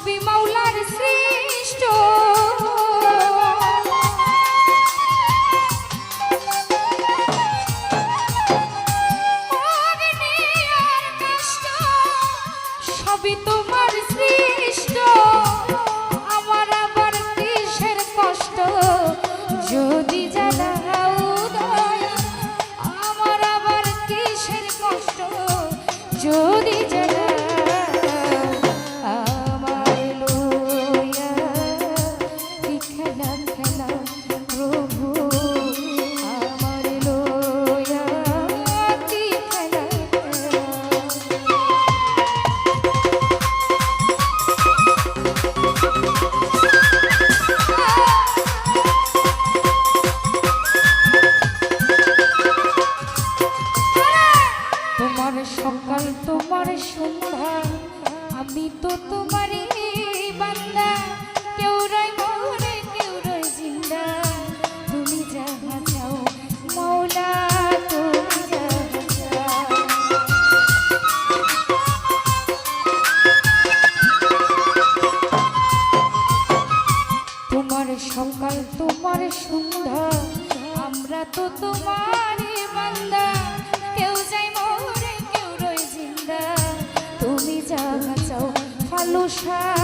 সবই মাওলার সৃষ্ট। সবই তোমার সৃষ্ট। ফালুসা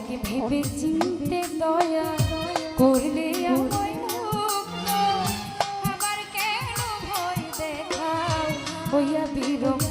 অনেক ভেবে চিনতে দয়া করলে আমার কেন ভয় দেখা হইয়া বিরক্ত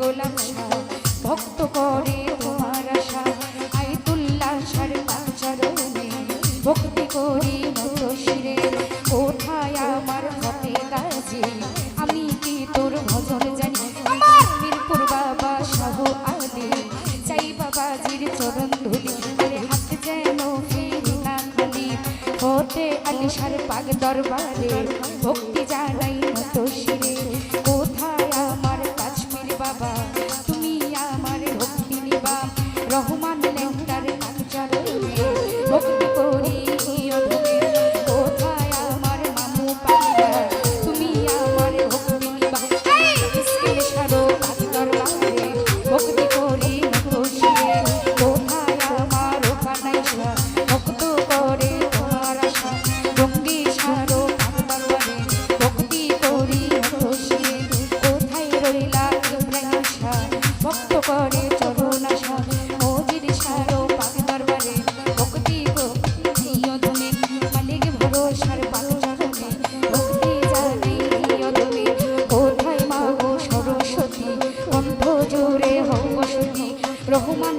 গোলাম ভক্ত করে তোমার আশা আইতুল্লাহ সার পাচারণে ভক্তি করি মতো কোথায় আমার কাজে আমি কি তোর ভজন জানি মিরপুর বাবা শাহ আদে চাই বাবাজির চরণ ধুলি হাত যেন ফিরি না খালি হতে আলিশার পাগ দরবারে ভক্তি জানাই মতো শিরে। Çok রহমান